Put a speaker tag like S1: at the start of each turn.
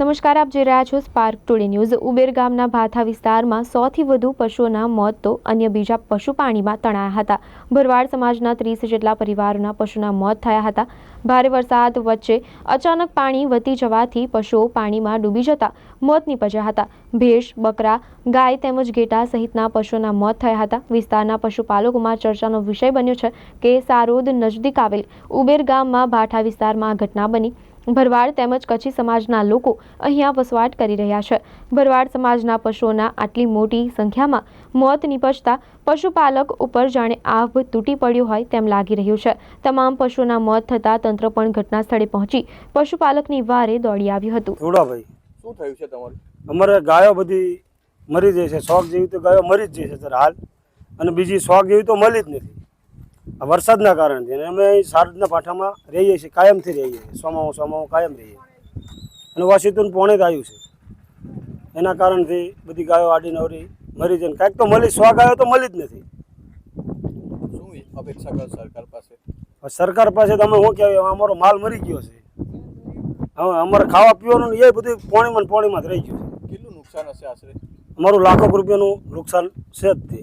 S1: નમસ્કાર, આપ જોઈ રહ્યા છો સ્પાર્ક ટુડે ન્યૂઝ ઉબેર ગામના ભાથા વિસ્તારમાં સોથી વધુ પશુઓના મોત તો અન્ય બીજા પશુ પાણીમાં તણાયા હતા. ભરવાડ સમાજના ત્રીસ જેટલા પરિવારોના પશુના મોત થયા હતા. ભારે વરસાદ વચ્ચે અચાનક પાણી વધી જવાથી પશુઓ પાણીમાં ડૂબી જતા મોત નીપજ્યા હતા. ભેંસ, બકરા, ગાય તેમજ ઘેટા સહિતના પશુઓના મોત થયા હતા. વિસ્તારના પશુપાલકોમાં ચર્ચાનો વિષય બન્યો છે કે સારોદ નજદીક આવેલ ઉબેર ગામમાં ભાઠા વિસ્તારમાં આ ઘટના બની. ભરવાડ તેમજ કચ્છી સમાજના લોકો અહીંયા વસવાટ કરી રહ્યા છે. ભરવાડ સમાજના પશુઓના આટલી મોટી સંખ્યામાં મોત નિપજતા પશુપાલક ઉપર જાણે આભ તૂટી પડ્યું હોય તેમ લાગી રહ્યું છે. તમામ પશુઓના મોત થતાં તંત્ર પણ ઘટના સ્થળે પહોંચી પશુપાલકની વારે દોડી આવ્યું હતું.
S2: ધોળાભાઈ
S3: શું થયું છે તમારું?
S2: અમારે ગાયો બધી મરી જાય છે. શોખ જેવી તો ગાયો મરી જ જાય છે હાલ. અને બીજી શોખ જેવી તો મળી જ નથી. વરસાદના કારણથી. અને અમે શારદના પાઠામાં રહીએ છીએ કાયમથી રહીએ છીએ. સોમાવું સોમાવું કાયમ રહીએ અને વોશિતન પોણે જ આવ્યું છે. એના કારણથી બધી ગાયો આડી નવરી મરી જાય. કાંઈક તો મળી સો ગાયો તો મળી જ નથી.
S3: શું અપેક્ષા કરો સરકાર પાસે?
S2: સરકાર પાસે તો અમે શું કહેવાય અમારો માલ મરી ગયો છે. હવે અમારે ખાવા પીવાનું એ બધું પોણીમાં પોણીમાં જ રહી ગયું છે.
S3: કેટલું નુકસાન હશે આશરે?
S2: અમારું લાખો રૂપિયાનું નુકસાન છે જ તે.